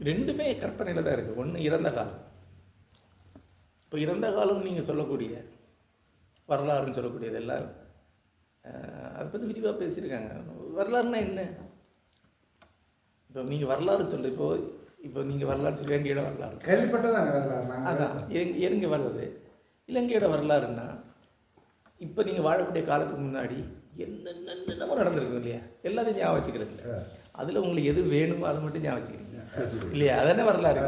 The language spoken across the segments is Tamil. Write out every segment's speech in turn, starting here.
ரெண்டுமே கற்பனையில் தான் இருக்குது ஒன்று இறந்த காலம். இப்போ இறந்த காலம் நீங்கள் சொல்லக்கூடிய வரலாறுன்னு சொல்லக்கூடியது எல்லாம் அஹ், அதை பற்றி விரிவாக பேசியிருக்காங்க. வரலாறுனா என்ன? இப்போ நீங்கள் வரலாறு சொல்ல இப்போ இப்போ நீங்கள் வரலாறு சொல்லி இலங்கையோட வரலாறு. கேள்விப்பட்டதாங்க வரலாறு. அதான் எங்க எங்க வர்றது? இலங்கையோட வரலாறுன்னா இப்போ நீங்கள் வாழக்கூடிய காலத்துக்கு முன்னாடி என்னென்னமோ நடந்திருக்கும் இல்லையா? எல்லாத்தையும் ஞாபகம் வச்சுக்கிறது அதில் உங்களுக்கு எது வேணுமோ அதை மட்டும் ஞாபகம் வச்சுக்கிறீங்க. இல்லையா? அதானே வரலாறு.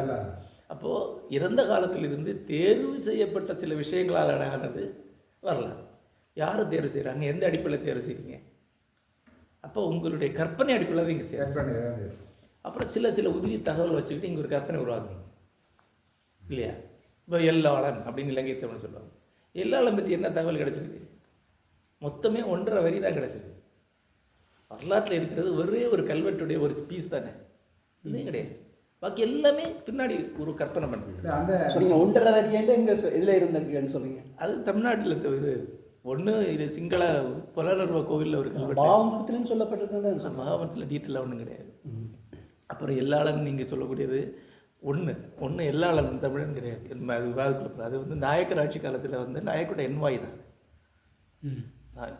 அப்போது இறந்த காலத்திலிருந்து தேர்வு செய்யப்பட்ட சில விஷயங்களால் ஆனது வரலாறு. யாரை தேர்வு செய்கிறாங்க எந்த அடிப்படையில் தேர்வு செய்றீங்க? அப்போ உங்களுடைய கற்பனை அடிப்படையில் செய்ய கற்பனை அதாவது. அப்புறம் சில சில உதிரி தகவல் வச்சுக்கிட்டு இங்கே ஒரு கற்பனை உருவாக்கணும் இல்லையா? இப்போ எல்லாளன் அப்படின்னு இலங்கை தமிழ் சொல்லுவாங்க. எல்லாளன் பற்றி என்ன தகவல் கிடச்சிருக்கு? மொத்தமே ஒன்றரை வரி தான் கிடச்சிருக்கு. வரலாற்றில் இருக்கிறது ஒரே ஒரு கல்வெட்டுடைய ஒரு பீஸ் தானே? இதுவும் கிடையாது. பாக்கி எல்லாமே பின்னாடி ஒரு கற்பனை பண்ணுறது இல்ல, அந்த சொல்லுங்க ஒன்றரை வரியேண்டு எங்க இதுல இருந்திருக்குன்னு சொல்லுங்க. அது தமிழ்நாட்டில் இது ஒன்று இது சிங்கள புலனர்வ கோவிலில் ஒரு கல்வெட்டு. பாவம்புரத்துலன்னு சொல்லப்பட்டிருக்கேன் மகாபத்தில் டீட்டெயிலாக ஒன்றும் கிடையாது. அப்புறம் எல்லாளன் நீங்கள் சொல்லக்கூடியது ஒன்று ஒன்று எல்லாளன் தமிழன் கிடையாது. மாதிரி விவாதத்தில் அது வந்து நாயக்கர் ஆட்சி காலத்தில் வந்து நாயக்கரோட என்வாய் தான்.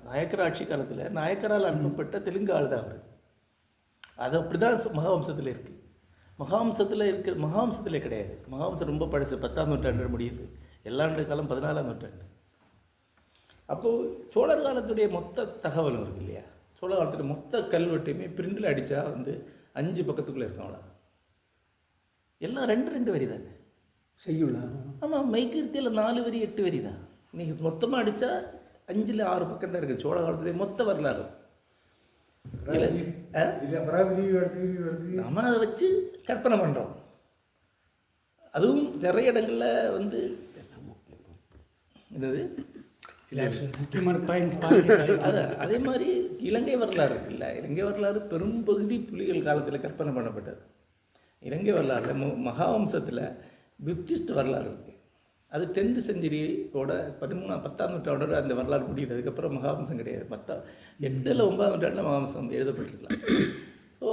நாயக்கர் ஆட்சி காலத்தில் நாயக்கரால் அனுப்பப்பட்ட தெலுங்கு ஆள் தான் அவர். அது அப்படி தான் மகாவம்சத்தில் இருக்குது மகாவம்சத்தில் இருக்கிற மகாவம்சத்தில் கிடையாது. மகாவம்சம் ரொம்ப பழசு. பத்தாம் நூற்றாண்டு முடியுது. எல்லாண்டு காலம் பதினாலாம் நூற்றாண்டு. அப்போது சோழர் காலத்துடைய மொத்த தகவலும் இருக்கு இல்லையா? சோழ காலத்துடைய மொத்த கல்வெட்டையுமே பிரிண்டில் அடித்தா வந்து அஞ்சு பக்கத்துக்குள்ளே இருக்கும் அவ்வளோ எல்லாம் ரெண்டு ரெண்டு வரி தானே? செய்யுளா? ஆமாம் மைக்கீர்த்தியில் நாலு வரி எட்டு வரி தான். நீங்கள் மொத்தமாக அடித்தா அஞ்சில் ஆறு பக்கம் தான் இருக்குது சோழ காலத்துடைய மொத்த வரலாறு. நம்ம அதை வச்சு கற்பனை பண்ணுறோம் அதுவும் நிறைய இடங்களில் வந்து என்னது? அதே மாதிரி இலங்கை வரலாறு இருக்குல்ல. இலங்கை வரலாறு பெரும்பகுதி புலிகள் காலத்தில் கற்பனை பண்ணப்பட்டது. இலங்கை வரலாறுல மு மகாவம்சத்தில் புத்திஸ்ட் வரலாறு இருக்குது அது டென்த் செஞ்சுரியோட பதிமூணா பத்தாம் நூற்றாண்டோட அந்த வரலாறு முடியுது. அதுக்கப்புறம் மகாவம்சம் கிடையாது. பத்தா எட்டில் ஒன்பதாம் நூற்றாண்டில் மகாவம்சம் எழுதப்பட்டிருக்கலாம். ஸோ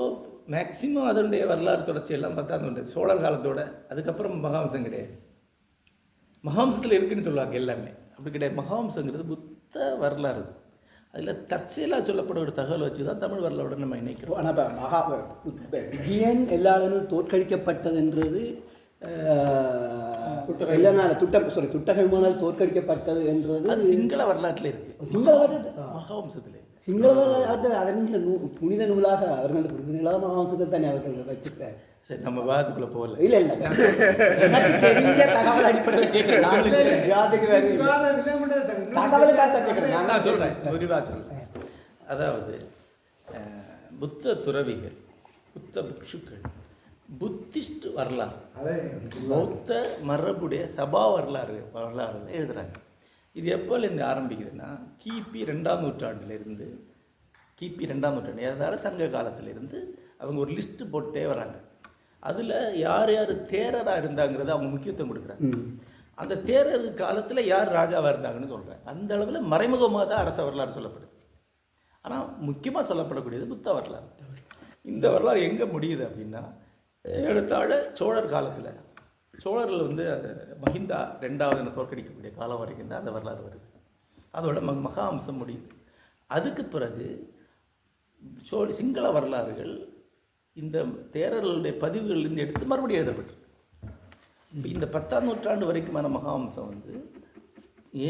மேக்சிமம் அதனுடைய வரலாறு தொடர்ச்சி எல்லாம் பத்தாம் நூற்றாண்டு சோழர் காலத்தோட. அதுக்கப்புறம் மகாவம்சம் கிடையாது. மகாவம்சத்தில் இருக்குன்னு சொல்லுவாங்க எல்லாமே. அப்படி கிடையாது. மகாவம்சங்கிறது புத்த வரலாறு. அதில் தற்செயலாக சொல்லப்பட ஒரு தகவல் வச்சு தான் தமிழ் வரலாறு நம்ம இணைக்கிறோம். ஆனால் இப்போ மகா விஜயன் எல்லாருமே தோற்கடிக்கப்பட்டதுன்றது இல்லைனால துட்ட சாரி துட்டக விமானால் தோற்கடிக்கப்பட்டது என்றது அது சிங்கள வரலாற்றில் இருக்கு. சிங்கள வரலாற்று மகாவம்சத்தில். சிங்கள வரலாற்று அதன் நூ புனித நூலாக அவர்கள் புனிதங்களாக மகாவம்சத்தை தானே அவர்கள் வச்சிருக்காரு சரி நம்ம விவாதத்துக்குள்ளே போகல. இல்ல இல்ல எனக்கு தெரிஞ்ச தகவல் அடிப்படையில் கேட்கிறேன். நான் சொல்கிறேன் விரிவாக சொல்கிறேன் அதாவது புத்த துறவிகள் புத்த பிக்ஷுக்கள் புத்திஸ்ட் வரலாறு. பௌத்த மரபுடைய சபா வரலாறு வரலாறு எழுதுறாங்க. இது எப்போலேருந்து ஆரம்பிக்குதுன்னா கிபி ரெண்டாம் நூற்றாண்டிலிருந்து கிபி ரெண்டாம் நூற்றாண்டு அதாவது சங்க காலத்திலிருந்து அவங்க ஒரு லிஸ்ட்டு போட்டே வராங்க. அதில் யார் யார் தேரராக இருந்தாங்கிறத அவங்க முக்கியத்துவம் கொடுக்குறாங்க. அந்த தேரர் காலத்தில் யார் ராஜாவாக இருந்தாங்கன்னு சொல்கிறேன் அந்த அளவில் மறைமுகமாக தான் அரச வரலாறு சொல்லப்படுது. ஆனால் முக்கியமாக சொல்லப்படக்கூடியது புத்த வரலாறு. இந்த வரலாறு எங்கே முடியுது அப்படின்னா எடுத்தாடு சோழர் காலத்தில் சோழர்கள் வந்து மஹிந்தா ரெண்டாவது தோற்கடிக்கக்கூடிய காலம் வரைக்கும் தான் அந்த வரலாறு வருது. அதோட மக மகா அம்சம் முடியுது. அதுக்கு பிறகு சோ சிங்கள வரலாறுகள் இந்த தேரர்களுடைய பதிவுகளிலிருந்து எடுத்து மறுபடியும் எழுதப்பட்டிருக்கு. இந்த பத்தாம் நூற்றாண்டு வரைக்குமான மகாவம்சம் வந்து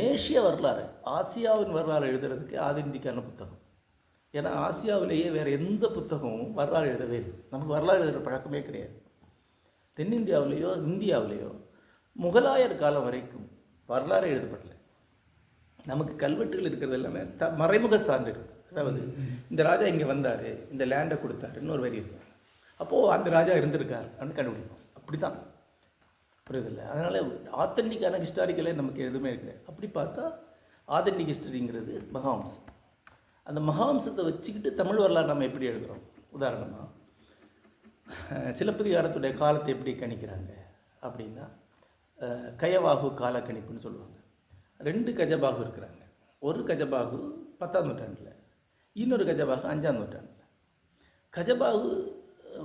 ஏசிய வரலாறு ஆசியாவின் வரலாறு எழுதுறதுக்கு ஆதிந்திக்கான புத்தகம் ஏன்னா ஆசியாவிலேயே வேறு எந்த புத்தகமும் வரலாறு எழுதவே இல்லை. நமக்கு வரலாறு எழுதுகிற பழக்கமே கிடையாது. தென்னிந்தியாவிலேயோ இந்தியாவிலேயோ முகலாயர் காலம் வரைக்கும் வரலாறு எழுதப்படலை. நமக்கு கல்வெட்டுகள் இருக்கிறது எல்லாமே த மறைமுக சான்றுகள். அதாவது இந்த ராஜா இங்கே வந்தார் இந்த லேண்டை கொடுத்தாருன்னு ஒரு வரி இருக்கும். அப்போது அந்த ராஜா இருந்திருக்கார் அப்படின்னு கண்டுபிடிப்போம். அப்படி தான் புரியுதில்ல? அதனால் ஆத்தென்டிக்கான ஹிஸ்டாரிக்கலே நமக்கு எதுவுமே இருக்குது அப்படி பார்த்தா ஆத்தென்டிக் ஹிஸ்டரிங்கிறது மகாவம்சம். அந்த மகாவம்சத்தை வச்சுக்கிட்டு தமிழ் வரலாறு நம்ம எப்படி எழுதுகிறோம் உதாரணமாக சிலப்பதிகாரத்துடைய காலத்தை எப்படி கணிக்கிறாங்க அப்படின்னா கயவாகு கால கணிப்புன்னு சொல்லுவாங்க. ரெண்டு கஜபாகு இருக்கிறாங்க. ஒரு கஜபாகு பத்தாம் நூற்றாண்டில் இன்னொரு கஜபாகு அஞ்சாம் நூற்றாண்டில். கஜபாகு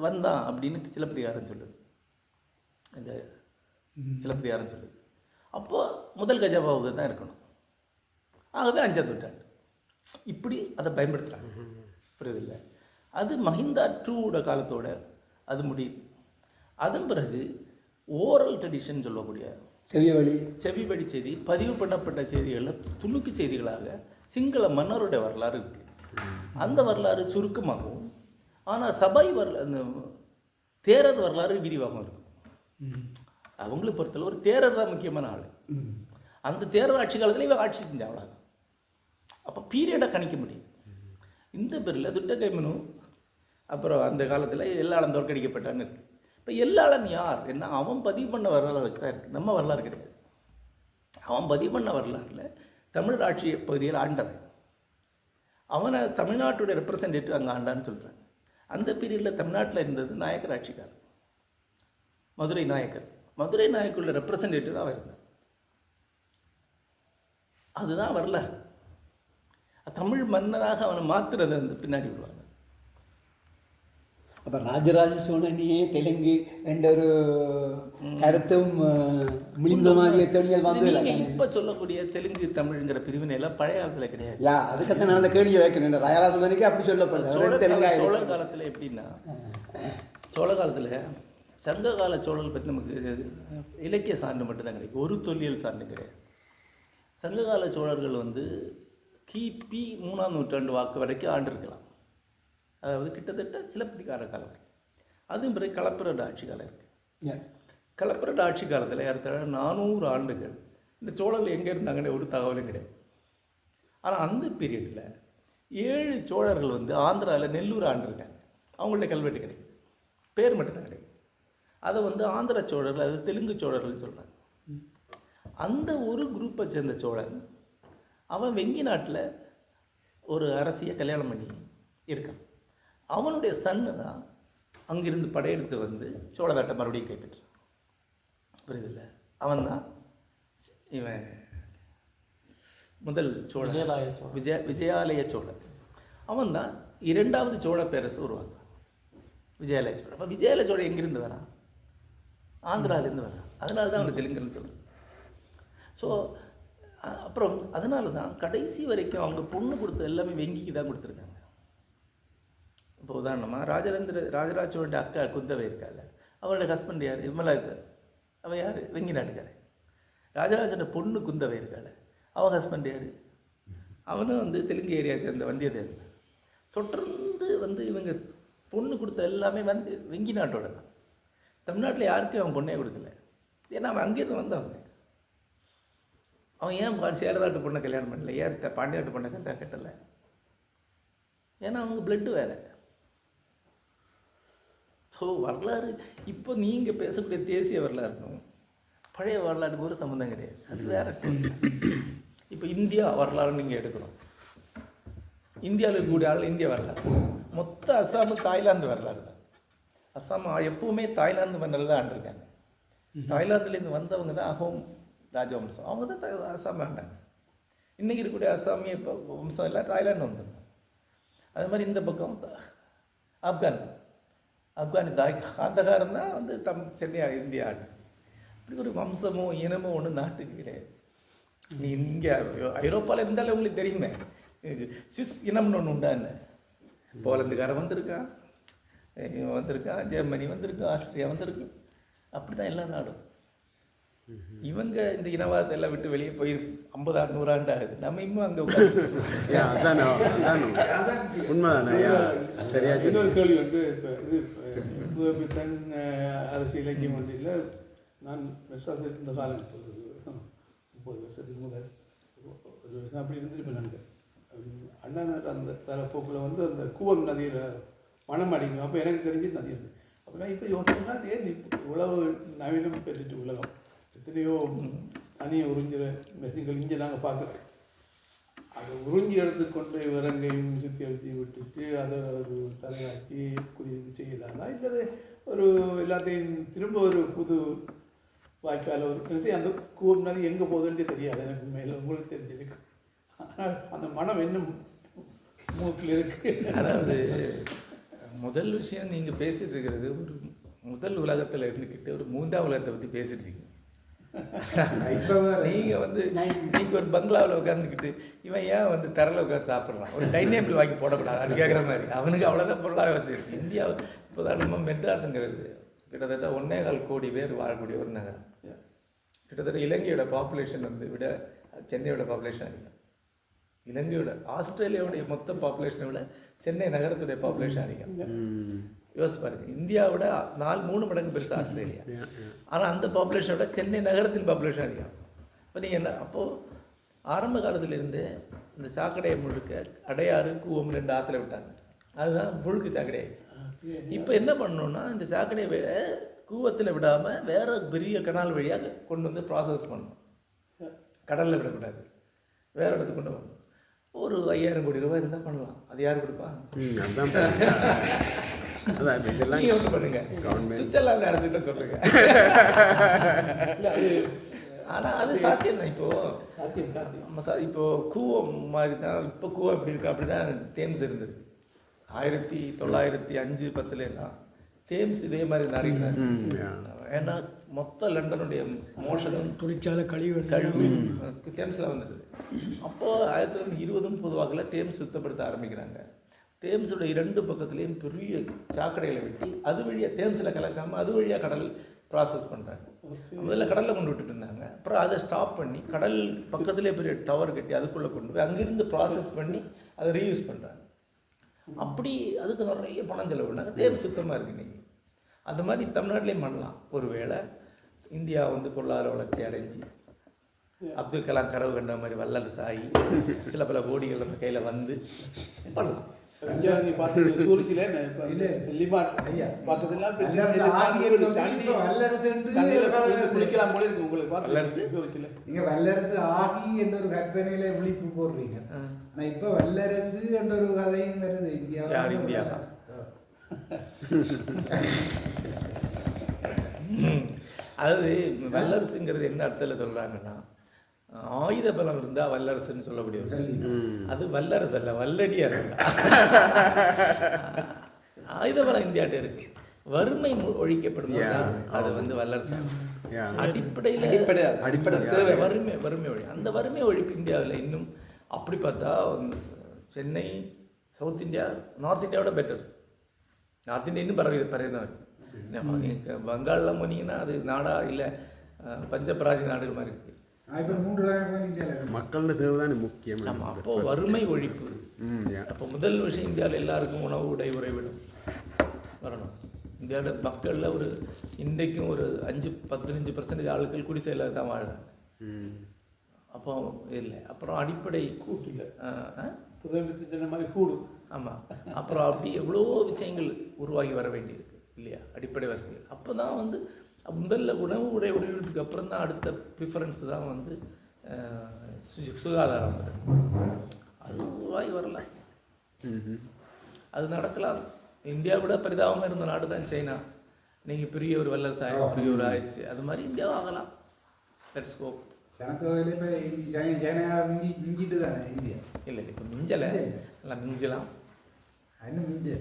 வந்தான் அப்படின்னு சிலப்பதிகாரம் சொல்லுது. இந்த சிலப்பதிகாரம் சொல்லுது. அப்போது முதல் கஜபாகு தான் இருக்கணும். ஆகவே அஞ்சாம் நூற்றாண்டு. இப்படி அதை பயன்படுத்துகிறாங்க புரியுதில்ல? அது மஹிந்தா டூவோட காலத்தோட அது முடியுது. அதன் பிறகு ஓரல் ட்ரெடிஷன் சொல்லக்கூடிய செவிய வழி செவிவழி செய்தி பதிவு பண்ணப்பட்ட செய்திகளில் துணுக்கு செய்திகளாக சிங்கள மன்னருடைய வரலாறு இருக்கு. அந்த வரலாறு சுருக்கமாகவும் ஆனால் சபை வரலாறு அந்த தேரர் வரலாறு விரிவாகவும் இருக்கும் அவங்களை பொறுத்தளவு ஒரு தேரர் தான் முக்கியமான ஆள். அந்த தேரர் ஆட்சி காலத்தில் இவன் ஆட்சி அவ்வளோதான் அப்போ பீரியடை கணிக்க முடியும் இந்த பேரில் துட்டகைமனு அப்புறம் அந்த காலத்தில் எல்லாளன் தோற்கடிக்கப்பட்டான்னு இருக்குது இப்போ எல்லாளன் யார்? என்ன அவன் பதிவு பண்ண வரலாறு வச்சு தான் இருக்குது நம்ம வரலாறு கிடையாது. அவன் பதிவு பண்ண வரலாறுல தமிழ் ஆட்சி பகுதியில் ஆண்டவன். அவனை தமிழ்நாட்டுடைய ரெப்ரசன்டேட்டிவ் அங்கே ஆண்டான்னு சொல்கிறாங்க அந்த பீரியடில் தமிழ்நாட்டில் இருந்தது நாயக்கர் ஆட்சிக்காரர். மதுரை நாயக்கர். மதுரை நாயக்கருடைய ரெப்ரசன்டேட்டிவ் தான் அவன் அதுதான் வரலாறு. தமிழ் மன்னராக அவனை மாத்துறது அந்த பின்னாடி வருவாங்க. அப்போ ராஜராஜ சோழனையே தெலுங்கு என்ற ஒரு கருத்தும் மிளிந்த மாதிரி தொழில் வந்து இப்ப சொல்லக்கூடிய தெலுங்கு தமிழ்ங்கிற பிரிவினை எல்லாம் பழைய காலத்துல கிடையாது. யா அதுக்கத்தான் நான் அந்த கேள்வியை வைக்கிறேன். ராஜராஜ சோழனுக்கு அப்படி சொல்லப்படுது. தெலுங்கா சோழ. காலத்துல எப்படின்னா சோழ காலத்துல சங்க கால சோழல் பற்றி நமக்கு இலக்கிய சான்று மட்டும்தான் கிடைக்கும் ஒரு தொல்லியல் சான்று கிடையாது. சங்ககால சோழர்கள் வந்து கிபி மூணாம் நூற்றாண்டு வாக்கு வரைக்கும் ஆண்டிருக்கலாம். அதாவது கிட்டத்தட்ட சிலப்பதிகார காலம் அதுவும் பிறகு களப்பிரட ஆட்சி காலம் இருக்குது யா. களப்பிரட ஆட்சி காலத்தில் ஏறத்தாழ நானூறு ஆண்டுகள் இந்த சோழர்கள் எங்கே இருந்தாங்கன்னு ஒரு தகவலும் கிடையாது. ஆனால் அந்த பீரியடில் ஏழு சோழர்கள் வந்து ஆந்திராவில் நெல்லூர் ஆண்டிருக்காங்க. அவங்கள்ட்ட கல்வெட்டு கிடைக்குது பேர் மட்டும்தான் கிடைக்குது அதை வந்து ஆந்திர சோழர்கள் அது தெலுங்கு சோழர்கள்னு சொல்கிறாங்க அந்த ஒரு குரூப்பை சேர்ந்த சோழன் அவன் வெங்கி நாட்டில் ஒரு அரசியை கல்யாணம் பண்ணி இருக்கான். அவனுடைய சன்னு தான் அங்கிருந்து படையெடுத்து வந்து சோழநாட்டை மறுபடியும் கைப்பற்றான் புரியுதில்ல? அவன் தான் இவன் முதல் சோழ விஜயாலய சோழன். விஜய விஜயாலய சோழன். அவன் தான் இரண்டாவது சோழ பேரரசு உருவாக்குறான் விஜயாலய சோழன். அப்போ விஜயாலய சோழன் எங்கிருந்து வரான்? ஆந்திராவிலேருந்து வரான். அதனால தான் அவனை தெலுங்குன்னு சொல்கிறான் ஸோ அப்புறம் அதனால தான் கடைசி வரைக்கும் அவங்க பொண்ணு கொடுத்த எல்லாமே வெங்கிக்கு தான் கொடுத்துருக்காங்க. இப்போ உதாரணமாக ராஜரேந்திர ராஜராஜ சோழன் அக்கா குந்தவை இருக்காள் அவரோட ஹஸ்பண்ட் யார்? விமலா அவன் யார்? வெங்கி நாட்டுக்காரன். ராஜராஜனோட பொண்ணு குந்தவை இருக்காள் அவன் ஹஸ்பண்ட் யார்? அவனும் வந்து தெலுங்கு ஏரியா சேர்ந்த வந்தியத்தேவன் தொடர்ந்து வந்து இவங்க பொண்ணு கொடுத்த எல்லாமே வந்து வெங்கி நாட்டோட தான். தமிழ்நாட்டில் யாருக்கும் அவன் பொண்ணே கொடுக்கல. ஏன்னா அவன் அங்கேருந்து வந்தவங்க. அவன் ஏன் சேரநாட்டு பொண்ணை கல்யாணம் பண்ணல? ஏன் த- பாண்டிய நாட்டு பொண்ணை கல்யாணம் கட்டலை. ஏன்னா அவங்க பிளட்டு வேறு. ஸோ வரலாறு இப்போ நீங்கள் பேசக்கூடிய தேசிய வரலாறுக்கும் பழைய வரலாறுக்கு ஒரு சம்மந்தம் கிடையாது. அது வேற இப்போ இந்தியா வரலாறு நீங்கள் எடுக்கணும். இந்தியாவில் இருக்கக்கூடிய ஆள் இந்திய வரலாறு. மொத்த அஸ்ஸாமு தாய்லாந்து வரலாறு தான். அஸ்ஸாம் எப்பவுமே தாய்லாந்து மன்னர் தான் ஆண்டிருக்காங்க. தாய்லாந்துலேருந்து வந்தவங்க தான் அஹோம் ராஜவம்சம் அவங்க தான் அசாம் அஸ்ஸாம் ஆண்டாங்க இன்றைக்கி இருக்கக்கூடிய அசாமிய இப்போ வம்சம் எல்லாம் தாய்லாந்து வந்துடும் அது மாதிரி இந்த பக்கம் ஆப்கான் ஆப்கானி தாய் காந்தகாரம் தான் வந்து தம் சென்னை இந்தியா ஆண்டு இப்படி ஒரு வம்சமோ இனமோ ஒன்று நாட்டுக்கு கிடையாது நீ இங்கே ஐரோப்பாவில் இருந்தாலே உங்களுக்கு தெரியுமே சுவிஸ் இனம்னு ஒன்று உண்டான்னு போலந்துக்காரன் வந்திருக்கான் வந்திருக்கான் ஜெர்மனி வந்திருக்கு ஆஸ்திரியா வந்திருக்கு அப்படி தான் எல்லா நாடும் இவங்க இந்த இனவாதத்தை எல்லாம் விட்டு வெளியே போய் ஐம்பது ஆண்டு நூறாண்டு ஆகுது நம்ம இன்னும் அங்கே உண்மைதானே சரியா. இன்னொரு கேள்வி வந்து இப்போ இது தன் அரசு இலக்கியம் ஒன்றில் நான் மெட்ராஸ் இருந்த காலம் இப்போது முப்பது வருஷத்துக்கு முதல் ஒரு வருஷம் அப்படி இருந்துருப்பேன் நினைக்கிறேன் அண்ணா அந்த தரப்போக்கில் வந்து அந்த கூவம் நதியில் மனம் அடிக்கும். அப்போ எனக்கு தெரிஞ்சு நதி இருந்தது. அப்போ நான் இப்போ யோசனைனா ஏன் இவ்வளவு நவீனம் பெற்றுட்டு உலகம்? எத்தனையோ தனியை உறிஞ்சிற மெஷின்கள் இங்கே நாங்கள் பார்க்குறோம் அதை உறிஞ்சி எடுத்துக்கொண்டு விலங்கையும் சுற்றி அழுத்தி விட்டுட்டு அதை ஒரு தலையாக்கி குடியிருப்பு செய்யலாமா? இல்லை ஒரு எல்லாத்தையும் திரும்ப ஒரு புது வாய்க்கால் ஒரு அந்த கூவம் எங்கே போகுதுன்னு தெரியாது. எனக்கு மேலே உங்களுக்கு தெரிஞ்சிருக்கு ஆனால் அந்த மனம் இன்னும் மூக்கில் இருக்கு. அதாவது முதல் விஷயம் நீங்கள் பேசிகிட்டு இருக்கிறது ஒரு முதல் உலகத்தில் இருந்துக்கிட்டு ஒரு மூன்றாம் உலகத்தை பற்றி பேசிட்டு இருக்கீங்க. இப்ப. நீங்கள் வந்து நீங்கள் ஒரு பங்களாவில் உட்காந்துக்கிட்டு இவன் ஏன் வந்து தரையில் உட்காந்து சாப்பிட்றான்? ஒரு டைனிங் டேபிள் வாங்கி போடக்கூடாது அது கேட்குற மாதிரி. அவனுக்கு அவ்வளோதான் பொருளாதார வசதி இருக்குது இந்தியா இப்போ நம்ம மெட்ராஸுங்கிறது கிட்டத்தட்ட ஒன்னே கால் கோடி பேர் வாழக்கூடிய ஒரு நகரம். கிட்டத்தட்ட இலங்கையோட பாப்புலேஷன் வந்து விட சென்னையோட பாப்புலேஷன் அதிகம். இலங்கையோட ஆஸ்திரேலியாவுடைய மொத்த பாப்புலேஷனை விட சென்னை நகரத்துடைய பாப்புலேஷன் அதிகம். ம் யோசிச்சு பாருங்க. இந்தியாவோட நாலு மூணு மடங்கு பெருசு ஆஸ்திரேலியா. ஆனால் அந்த பாப்புலேஷனோட சென்னை நகரத்தின் பாப்புலேஷன் அதிகம். இப்போ நீங்கள் என்ன அப்போது ஆரம்ப காலத்திலிருந்து இந்த சாக்கடையை முழுக்க அடையாறு கூவம் ரெண்டு ஆற்றுல விட்டாங்க. அதுதான் முழுக்க சாக்கடை ஆயிடுச்சு. இப்போ என்ன பண்ணணும்னா இந்த சாக்கடையை கூவத்தில் விடாமல் வேற பெரிய கனால் வழியாக கொண்டு வந்து ப்ராசஸ் பண்ணணும். கடலில் விடக்கூடாது. வேற இடத்துக்கு கொண்டு வரணும். ஒரு ஐயாயிரம் கோடி ரூபாய் இருந்தால் பண்ணலாம். அது யார் கொடுப்பா? அதான் இதெல்லாம் பண்ணுங்க. சுவிட்சர்லாந்து அரசுகிட்ட சொல்லுங்க. ஆனா அது சாத்தியம் தான். இப்போ சாத்தியம் சாத்தியம். நம்ம சா- இப்போ கூவம் மாதிரி தான் இப்போ கூவம் எப்படி இருக்கு அப்படி தான் தேம்ஸ் இருந்திருக்கு ஆயிரத்தி தொள்ளாயிரத்தி அஞ்சு பத்துல எல்லாம் தேம்ஸ் இதே மாதிரி நிறைய. ஏன்னா மொத்த லண்டனுடைய மோஷனும் தொழிற்சாலை கழிவுகள் கழிவு தேம்ஸில் வந்துடுது அப்போது ஆயிரத்தி தொள்ளாயிரத்தி இருபது முப்பது வாக்கில் தேம்ஸ் சுத்தப்படுத்த ஆரம்பிக்கிறாங்க. தேம்ஸோட இரண்டு பக்கத்துலேயும் பெரிய சாக்கடைகளை வெட்டி அது வழியாக தேம்ஸில் கலக்காமல் அது வழியாக கடல் ப்ராசஸ் பண்ணுறாங்க முதல்ல கடலில் கொண்டு விட்டுட்டு இருந்தாங்க. அப்புறம் அதை ஸ்டாப் பண்ணி கடல் பக்கத்துலேயே பெரிய டவர் கட்டி அதுக்குள்ளே கொண்டு போய் அங்கிருந்து ப்ராசஸ் பண்ணி அதை ரீயூஸ் பண்ணுறாங்க அப்படி அதுக்கு நிறைய பணம் செலவு பண்ணாங்க தேவை சுத்தமாக இருக்கு இன்னைக்கு. அந்த மாதிரி தமிழ்நாட்டிலையும் பண்ணலாம். ஒருவேளை இந்தியா வந்து பொருளாதார வளர்ச்சி அடைஞ்சு அப்துல் கலாம் கனவு கண்ட மாதிரி வல்லரசு ஆகி சில பல கோடிகள் நம்ம கையில் வந்து பண்ணலாம். அஞ்சாவது பார்த்து சூரத்தில் குளிக்க- குளிக்கலாம் போல இருக்கு உங்களுக்கு வல்லரசு? சூரத்தில் நீங்க வல்லரசு ஆகி என்ற ஒரு கற்பனையில விழிப்பு போடுறீங்க ஆ. ஆனா இப்ப வல்லரசு என்ற ஒரு கதையும் வருது இந்தியா யார் இந்தியா? ம். அதாவது வல்லரசுங்கிறது என்ன அர்த்தத்தில் சொல்கிறாங்கன்னா ஆயுத பலம் இருந்தால் வல்லரசுன்னு சொல்லக்கூடிய ஒரு சொல்லி ம். அது வல்லரசு அல்ல வல்லடி அரசு ஆயுத பலம் இந்தியாட்ட இருக்கு. வறுமை ஒழிக்கப்படும் அது வந்து வல்லரசு. அடிப்படையில் அடிப்படை. அடிப்படை தேவை வறுமை வறுமை ஒழி அந்த வறுமை ஒழிப்பு இந்தியாவில் இன்னும் அப்படி பார்த்தா சென்னை சவுத் இந்தியா நார்த் இந்தியாவோட பெட்டர் நார்த் இந்தியா இன்னும் பரவி பரவி தான் இருக்கு வங்காளம் போனீங்கன்னா அது நாடா இல்லை பஞ்சபிராதி நாடு மாதிரி இருக்கு. மக்களோட தேவை தானே முக்கியம். ஆமாம் அப்போ வறுமை ஒழிப்பு. அப்போ முதல் விஷயம் இந்தியாவில் எல்லாருக்கும் உணவு உடை உறைவிடும் வரணும். இந்தியாவில் மக்களில் ஒரு இன்றைக்கும் ஒரு அஞ்சு பதினஞ்சு பர்சன்டேஜ் ஆட்கள் குடிசையில் தான் வாழுறாங்க. ம். அப்போ இல்லை அப்புறம் அடிப்படை கூட்டில்? புதவித்து சொன்ன மாதிரி கூடு. ஆமாம் அப்புறம் அப்படி எவ்வளோ விஷயங்கள் உருவாகி வர வேண்டியிருக்கு இல்லையா? அடிப்படை வசதிகள். அப்போ தான் வந்து முதல்ல உணவு உடை உடைவுக்கு அப்புறம் தான் அடுத்த ப்ரிஃபரன்ஸ் தான் வந்து சுகாதாரம். அது உருவாகி வரல. அது நடக்கலாம். இந்தியா விட பரிதாபமாக இருந்த நாடு தான் சைனா. நீங்கள் பெரிய ஒரு வல்லரசு ஆயிரம் பெரிய ஒரு ஆயிடுச்சு. அது மாதிரி இந்தியாவும் ஆகலாம். லெட்ஸ் கோ இல்லை இப்போ மிஞ்சலை. எல்லாம் மிஞ்சலாம். இன்னும் மிஞ்சு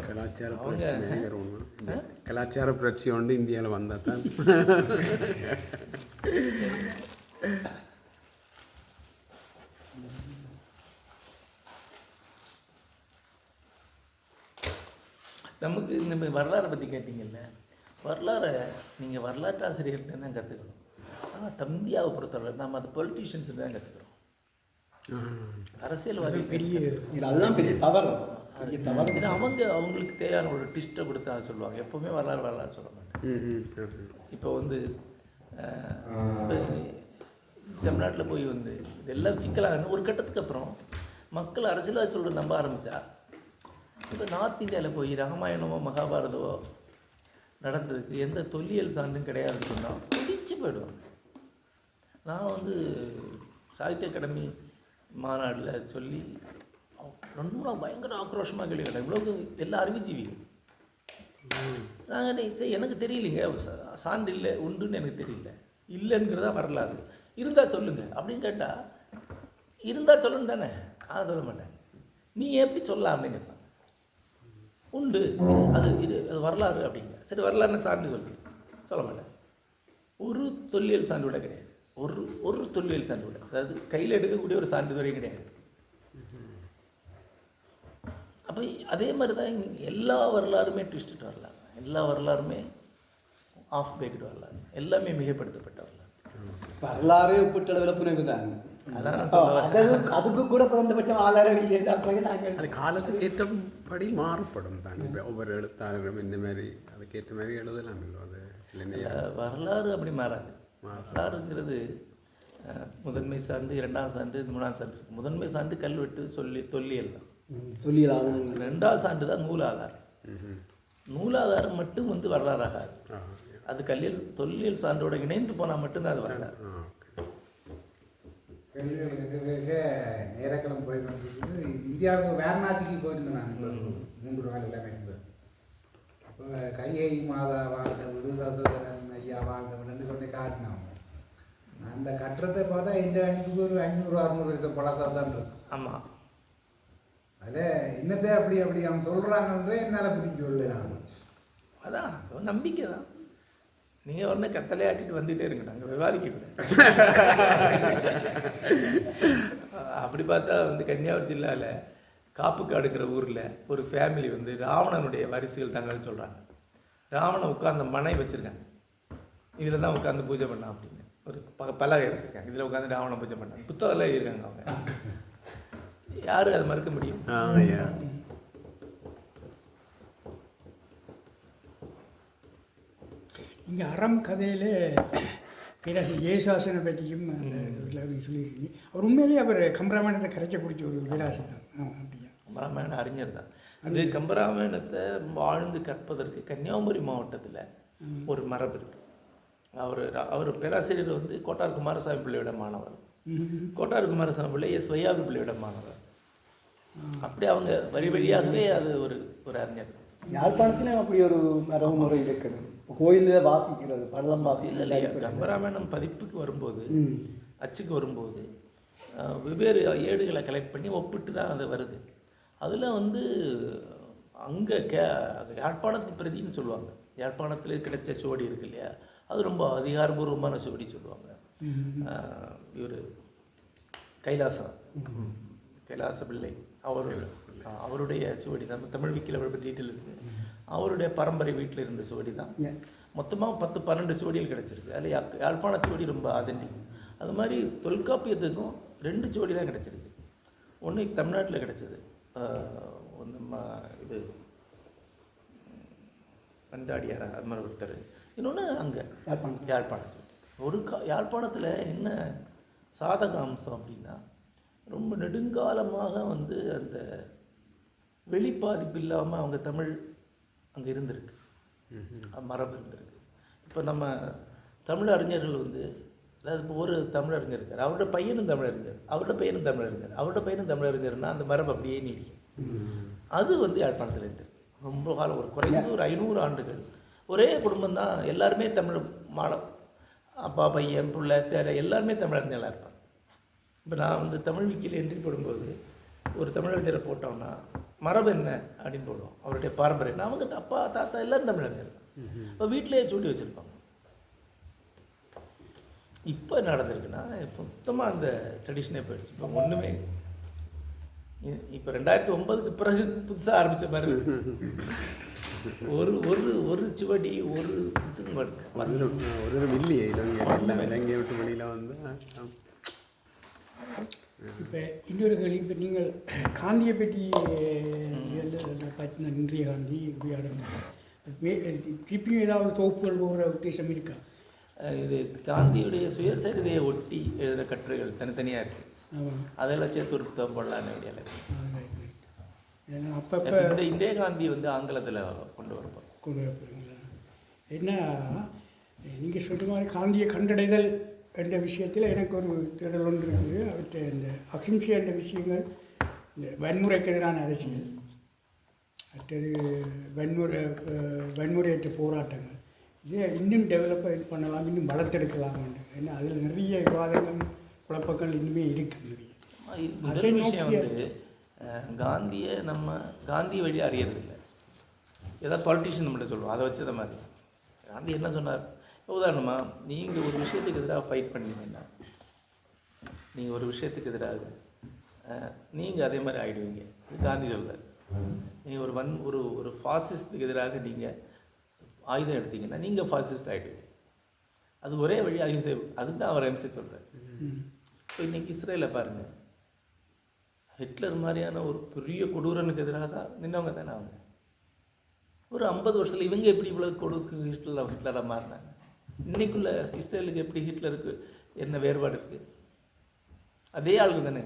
கலாச்சார அவங்க- பிரச்சனை வேற ஒன்று இந்த கலாச்சார பிரச்சனை வந்து இந்தியாவில் வந்தால் தான். நமக்கு இந்த வரலாறை பற்றி கேட்டிங்கல்ல. வரலாறை நீங்கள் வரலாற்று ஆசிரியர்கிட்ட தான் கற்றுக்கணும் ஆனால் தம்பியாவை பொறுத்தவரை நம்ம அது பொலிட்டீஷியன்ஸ் தான் கற்றுக்குறோம் அரசியல்வாதி பெரிய அதுதான் பெரிய தவறு. அவங்க அவங்களுக்கு தேவையான ஒரு டிஸ்ட்டை கொடுத்தா சொல்லுவாங்க. எப்போவுமே வரலாறு வரலாறு சொல்ல மாட்டாங்க. ம் ம். ம் இப்போ வந்து தமிழ்நாட்டில் போய் வந்து இதெல்லாம் சிக்கலாக ஒரு கட்டத்துக்கு அப்புறம் மக்கள் அரசியல்வாதி சொல்கிறது நம்ப ஆரம்பிச்சா இப்போ நார்த் இந்தியாவில் போய் ராமாயணமோ மகாபாரதமோ நடந்ததுக்கு எந்த தொல்லியல் சான்றும் கிடையாதுன்னு சொன்னால் பிடிச்சு போயிடுவாங்க. நான் வந்து சாகித்ய அகாடமி மாநாட்டில் சொல்லி ரொம்ப பயங்கர ஆக்ரோஷமாக கேள்வி கேட்டேன் இவ்வளோ எல்லா அறிவுஜீவிகள். நாங்கள் சரி எனக்கு தெரியலைங்க. சான்று இல்லை உண்டுன்னு எனக்கு தெரியல. இல்லைங்கிறதா வரலாறு. இருந்தால் சொல்லுங்க. அப்படின்னு கேட்டால் இருந்தால் சொல்லணும் தானே. அதை சொல்ல மாட்டேன். நீ எப்படி சொல்லலாம் அப்படின்னு கேட்பாங்க உண்டு. அது இது அது வரலாறு அப்படிங்க. சரி வரலாறுன்னு சான்று சொல்லு சொல்ல மாட்டேன். ஒரு தொல்லியல் சான்று கூட கிடையாது. ஒரு ஒரு தொல்லியல் சான்று கூட. அதாவது கையில் எடுக்கக்கூடிய ஒரு சான்றிதழே கிடையாது. அப்போ அதே மாதிரி தான் இங்க எல்லா வரலாறுமே ட்விஸ்டட் வரலாறு. எல்லா வரலாறுமே ஆஃப் பேக்டு வரலாறு. எல்லாமே மிகைப்படுத்தப்பட்ட வரலாறு. வரலாறு ஒப்பிட்டளவில் புனைவு தான். அதான் நான் சொல்ல வரேன். அதுக்கு அதுக்கு கூட குறைந்தபட்சம் ஆதாரம் இல்லை அது காலத்துக்கு ஏற்றபடி மாறுபடும் தான். ஒவ்வொரு எழுத்தாளர்களும் இந்த மாதிரி அதுக்கேற்ற மாதிரி எழுதலாம் இல்லை அது சில நேரம். வரலாறு அப்படி மாறாது. வரலாறுங்கிறது முதன்மை சான்று இரண்டாம் சான்று மூணாம் சான்று. முதன்மை சான்று கல்வெட்டு சொல்லி தொல்லியல் தான். தொல்லியல் ஆவணங்கள் ரெண்டாம் சான்று தான் நூலாதாரம். நூலாதாரம் மட்டும் வந்து வரலாறு ஆகாது அது கல்லியல் தொல்லியல் சான்றோட இணைந்து போனால் மட்டும்தான் அது வரலாறு. நேரக்கிழமை போய் கொண்டிருக்குது இந்தியாவுக்கு வாரணாசிக்கு போயிருந்தேன் நான் இப்போ மூன்று நாள் எல்லாமே அப்போ கையை மாதா வாழ்ந்த விடு தசோதரன் ஐயா வாழ்ந்த விடுன்னு சொல்லி காட்டினாங்க அந்த கட்டுறதை பார்த்தா இந்த அன்னைக்கு ஒரு ஐநூறு அறுநூறு வருஷம் பழசாக தான் இருக்கும். ஆமாம் அதில் என்னத்தை அப்படி அப்படி அவன் சொல்கிறாங்கன்றே என்னால் பிடிக்க சொல்லலாம் அதான் நம்பிக்கை தான். நீங்கள் உடனே கத்தலை ஆட்டிட்டு வந்துகிட்டே இருங்க நாங்கள் விவாதிக்கக்கூடாது அப்படி பார்த்தா வந்து கன்னியாகுமரி ஜில்லாவில் காப்பு காடுக்கிற ஊரில் ஒரு ஃபேமிலி வந்து ராவணனுடைய வரிசைகள் தங்கன்னு சொல்கிறாங்க ராவணன் உட்கார்ந்த மனை வச்சுருக்காங்க. இதில் தான் உட்காந்து பூஜை பண்ணான் அப்படின்னு. ஒரு ப பலகை வச்சுருக்காங்க. இதில் உட்காந்து ராவணன் பூஜை பண்ணாங்க புத்தகம்லாம் எழுதியிருக்காங்க அவங்க. யார் அதை மறுக்க முடியும்? இங்கே அறம் கதையில் பேராசிரியர் இயேசுவாசனை பற்றியும் அந்த சொல்லியிருக்கீங்க. அவர் உண்மையிலேயே அவர் கம்பராமாயணத்தை கரைச்ச பிடிச்ச ஒரு பேராசி தான். ஆமாம் அப்படியா? கம்பராமாயண அறிஞர் தான். அது கம்பராமாயணத்தை வாழ்ந்து கற்பதற்கு கன்னியாகுமரி மாவட்டத்தில் ஒரு மரபு இருக்கு. அவர் அவர் பேராசிரியர் வந்து கோட்டார் குமாரசாமி பிள்ளையோட மாணவர். கோட்டார் குமாரசாமி பிள்ளை எஸ் வையாபி பிள்ளையோட மாணவர். அப்படி அவங்க வரி வழியாகவே அது ஒரு ஒரு அறிஞர். யாழ்ப்பாணத்திலும் அப்படி ஒரு மரபு முறை இருக்குது. கோயிலில் வாசிக்கிறது பள்ளம் இல்லை வாசிக்கிறது இல்லையா கம்பராமாயணம் பதிப்புக்கு வரும்போது. அச்சுக்கு வரும்போது வெவ்வேறு ஏடுகளை கலெக்ட் பண்ணி ஒப்பிட்டு தான் அது வருது. அதில் வந்து அங்கே கே யாழ்ப்பாணத்து பிரதின்னு சொல்லுவாங்க. யாழ்ப்பாணத்தில் கிடைச்ச சுவடி இருக்கு இல்லையா? அது ரொம்ப அதிகாரபூர்வமான சுவடி சொல்லுவாங்க. இவர் கைலாசம். கைலாச பிள்ளை. அவர் அவருடைய சுவடி தான் தமிழ் விக்கில் அவரை பற்றி டீட்டெயில் இருக்குது அவருடைய பரம்பரை வீட்டில் இருந்த சுவடி தான் மொத்தமாக பத்து பன்னெண்டு சுவடிகள் கிடச்சிருக்கு. அதில் யா யாழ்ப்பாண சுவடி ரொம்ப ஆதன்டிக் அது மாதிரி தொல்காப்பியத்துக்கும் ரெண்டு சுவடி தான் கிடச்சிருக்கு. ஒன்று தமிழ்நாட்டில் கிடச்சிது. ஒன்று ம இது பண்டாடியார் அது மாதிரி ஒருத்தர். இன்னொன்று அங்கே யாழ்ப்பாணம். யாழ்ப்பாணம் சுவடி. ஒரு கா யாழ்ப்பாணத்தில் என்ன சாதக அம்சம் அப்படின்னா ரொம்ப நெடுங்காலமாக வந்து அந்த வெளிப்பாதிப்பு இல்லாமல் அவங்க தமிழ் அங்கே இருந்திருக்கு. மரபு இருந்திருக்கு. இப்போ நம்ம தமிழ் அறிஞர்கள் வந்து அதாவது இப்போ ஒரு தமிழ் அறிஞர் இருக்கார் அவரோட பையனும் தமிழ் அறிஞர் அவரோட பையனும் தமிழ் அறிஞர் அவரோட பையனும் தமிழ் அறிஞர்னா அந்த மரபு அப்படியே நீடிக்கும் அது வந்து யாழ்ப்பாணத்தில் இருந்து ரொம்ப காலம் ஒரு குறைந்தது ஒரு ஐநூறு ஆண்டுகள். ஒரே குடும்பம் தான் எல்லாருமே தமிழ் மாட அப்பா பையன் பிள்ளை தேரை எல்லாருமே தமிழறிஞர்களாக இருப்பாங்க. இப்போ நான் வந்து தமிழ் விக்கியில் என்ட்ரி போடும்போது ஒரு தமிழறிஞரை போட்டோம்னா மரபு என்ன அப்படின்னு போடுவோம். அவருடைய பாரம்பரியம் அவங்க அப்பா தாத்தா எல்லாரும் தமிழறிஞர் இப்போ வீட்டிலேயே சொல்லி வச்சுருப்பாங்க. இப்போ நடந்திருக்குன்னா சுத்தமாக அந்த ட்ரெடிஷனே போயிடுச்சு. இப்போ ஒன்றுமே இப்போ ரெண்டாயிரத்தி ஒன்பதுக்கு பிறகு புதுசாக ஆரம்பித்த மாதிரி. ஒரு ஒரு ஒரு சுவடி ஒரு இது ஒரு தடவை இல்லையே. இலங்கை இலங்கை விட்டு வெளியில் வந்து இப்போ இன்னொரு கேள்வி இப்போ நீங்கள் காந்தியை பற்றி பார்த்தீங்கன்னா இன்றைய காந்தி உரையாடல் திருப்பியும் ஏதாவது தொகுப்புகள் போகிற உத்தேசம் இருக்கா? இது காந்தியுடைய சுயசரிதையை ஒட்டி எழுதுகிற கட்டுரைகள் தனித்தனியாக இருக்குது அதெல்லாம் சேர்த்து ஒரு புத்தகம் போடலான்னு ஐடியாவில் இருக்கு. ஏன்னா அப்பப்போ இந்த இந்திய காந்தி வந்து ஆங்கிலத்தில் கொண்டு வரப்போம் கொண்டு வரப்படுங்களா என்ன நீங்கள் சொல்ற மாதிரி காந்தியை கண்டடைதல் என்ற விஷயத்தில் எனக்கு ஒரு தேடல் ஒன்று இருக்குது. அவற்றை இந்த அகிம்சை என்ற விஷயங்கள் இந்த வன்முறைக்கு எதிரான அரசியல் அடுத்தது வன்முறை வன்முறையற்ற போராட்டங்கள். இதை இன்னும் டெவலப் பண்ணலாம் இன்னும் வளர்த்தெடுக்கலாம் ஏன்னா அதில் நிறைய விவாதங்கள் குழப்பங்கள் இன்னுமே இருக்குது நிறைய இது விஷயம் வந்து காந்தியை நம்ம காந்தி வழி அறியறதில்லை. ஏதாவது பாலிட்டிஷியன் நம்மள்ட்ட சொல்லுவோம் அதை வச்சு மாதிரி. காந்தி என்ன சொன்னார்? உதாரணமாக நீங்கள் ஒரு விஷயத்துக்கு எதிராக ஃபைட் பண்ணீங்கன்னா நீங்கள் ஒரு விஷயத்துக்கு எதிராக நீங்கள் அதே மாதிரி ஆகிடுவீங்க இது காந்தி சொல்கிறார் நீங்கள் ஒரு வன் ஒரு ஒரு ஃபாசிஸ்டுக்கு எதிராக நீங்கள் ஆயுதம் எடுத்தீங்கன்னா நீங்கள் ஃபாசிஸ்ட் ஆகிடுவீங்க அது ஒரே வழி அஹிம்சை அதுதான் அவர் அஹிம்சை சொல்கிறார் இப்போ இன்னைக்கு இஸ்ரேலை பாருங்கள் ஹிட்லர் மாதிரியான ஒரு பெரிய கொடூரனுக்கு எதிராக தான் நின்னவங்க தானே அவங்க. ஒரு ஐம்பது வருஷத்தில் இவங்க எப்படி இவ்வளோ கொடுக்கு ஹிட்லர் ஹிட்லராக மாறினாங்க? இன்னைக்குள்ள இஸ்ரேலுக்கு எப்படி ஹிட்லருக்கு என்ன வேறுபாடு இருக்குது அதே ஆளுங்க தானே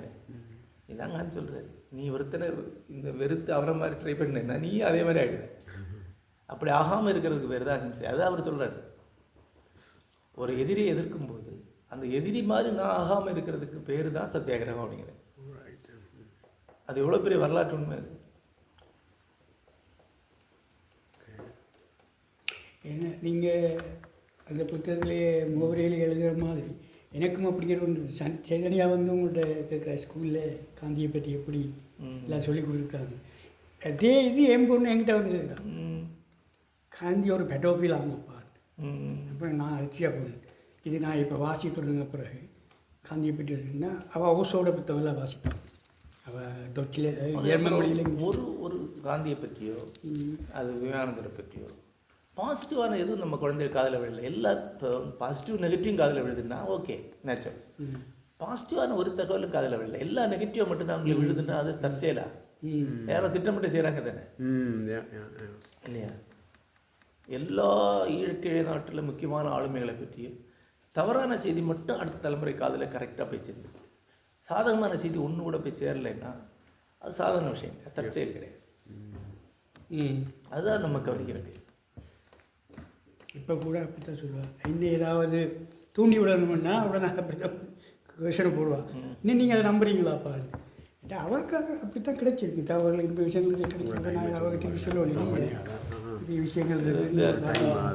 இதாங்க நான் சொல்கிறாரு நீ ஒருத்தனை இந்த வெறுத்து அவரை மாதிரி ட்ரை பண்ணா நீ அதே மாதிரி ஆகிடுவேன் அப்படி ஆகாமல் இருக்கிறதுக்கு பேர் தான் அஹிம்சை. அதான் அவர் சொல்கிறாரு ஒரு எதிரியை எதிர்க்கும்போது அந்த எதிரி மாதிரி நான் ஆகாமல் இருக்கிறதுக்கு பேர் தான் சத்தியாகிரகம் அப்படிங்கிறது அது எவ்வளோ பெரிய வரலாற்று உண்மை அது. என்ன நீங்கள் அந்த புத்தகத்திலேயே முகவரியில் எழுதுகிற மாதிரி. எனக்கும் அப்படிங்கிற ஒன்று சன் சைதன்யா வந்து உங்கள்கிட்ட கேட்குற ஸ்கூலில் காந்தியை பற்றி எப்படி எல்லாம் சொல்லி கொடுத்துருக்காங்க. அதே இது என் பொண்ணு என்கிட்ட வந்து கேட்குறான் காந்தி ஒரு பெட்டோபில் ஆமாப்பா அப்புறம் நான் அதிர்ச்சியாக போனேன். இது நான் இப்போ வாசி தொடங்கின பிறகு காந்தியை பற்றி இருக்குன்னா அவள் ஓசோட புத்தகம்லாம் வாசிப்பான் அவள் டொச்சில் ஜெர்மன் மொழியில் ஒரு ஒரு காந்தியை பற்றியோ அது விவேகானந்தரை பற்றியோ பாசிட்டிவான எதுவும் நம்ம குழந்தை காதில் விழல. எல்லா பாசிட்டிவ் நெகட்டிவ் காதில் விழுதுன்னா ஓகே நேச்சர் பாசிட்டிவான ஒரு தகவலும் காதில் விழல. எல்லா நெகட்டிவாக மட்டும்தான் அவங்களுக்கு விழுதுன்னா அது தற்செயலா? யாரோ திட்டமிட்டு செய்கிறாங்க தானே? இல்லையா? எல்லா ஈழக்கிழை நாட்டில் முக்கியமான ஆளுமைகளை பற்றியும் தவறான செய்தி மட்டும் அடுத்த தலைமுறை காதில் கரெக்டாக போய் சேர்ந்து சாதகமான செய்தி ஒன்று கூட போய் சேரலைன்னா அது சாதாரண விஷயம். தற்செயல் கிடையாது. அதுதான் நம்ம கவனிக்க வேண்டியது. இப்போ கூட அப்படித்தான் சொல்லுவாள் இன்னும் ஏதாவது தூண்டி விடணும்னா உடனே அப்படித்தான் கொஷனை போடுவாள் இன்னும் நீங்கள் அதை நம்புறீங்களாப்பா? ஏன்டா, அவளுக்கு அது அப்படித்தான் கிடைச்சிருக்கு. தகவல் இந்த விஷயங்கள் கிடைக்கிறது நான் திருப்பி சொல்லுவேன். இப்படி விஷயங்கள்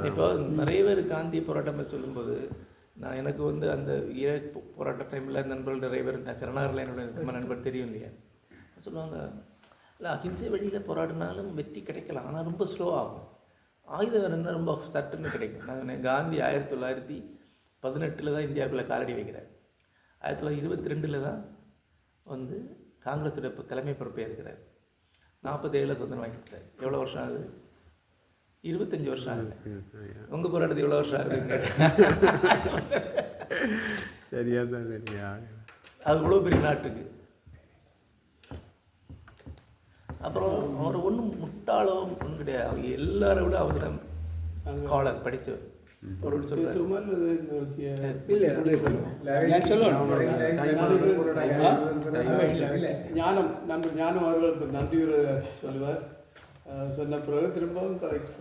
இப்போ நிறைய பேர் காந்தி போராட்டம் சொல்லும்போது நான் எனக்கு வந்து அந்த ஈழ போராட்ட டைமில் நண்பர்கள் நிறைய பேர் இந்த கருணாகரில் என்னோட நம்ம நண்பர் தெரியும் இல்லையா? சொல்லுவாங்க இல்லை அஹிம்சை வழியில் போராடினாலும் வெற்றி கிடைக்கலாம். ஆனால் ரொம்ப ஸ்லோ ஆகும். ஆயுத வேணும்னா ரொம்ப சட்டுன்னு கிடைக்கும். நான் காந்தி ஆயிரத்தி தொள்ளாயிரத்தி பதினெட்டில் தான் இந்தியாவுக்குள்ளே காலடி வைக்கிறார். ஆயிரத்தி தொள்ளாயிரத்தி இருபத்தி ரெண்டில் தான் வந்து காங்கிரஸோட இப்போ தலைமை பொறுப்பே இருக்கிறார் நாற்பத்தேழில் சுதந்திரம் வாங்கிட்டார் எவ்வளோ வருஷம் ஆகுது? இருபத்தஞ்சி வருஷம் ஆகுது. உங்கள் போராட்டத்துக்கு எவ்வளோ வருஷம் ஆகுதுங்க சரியா தான் சரியா அது இவ்வளோ பெரிய நாட்டுக்கு. அப்புறம் அவர் ஒன்றும் முட்டாளோ ஒன்றும் கிடையாது. அவர் எல்லாரை விட அவர் தான் ஸ்காலர் படித்தவர் ஞானம் நம்ம ஞானம் அவர்கள் நன்றி சொல்லுவார். சொன்ன பிறகு திரும்பவும் கரெக்ட்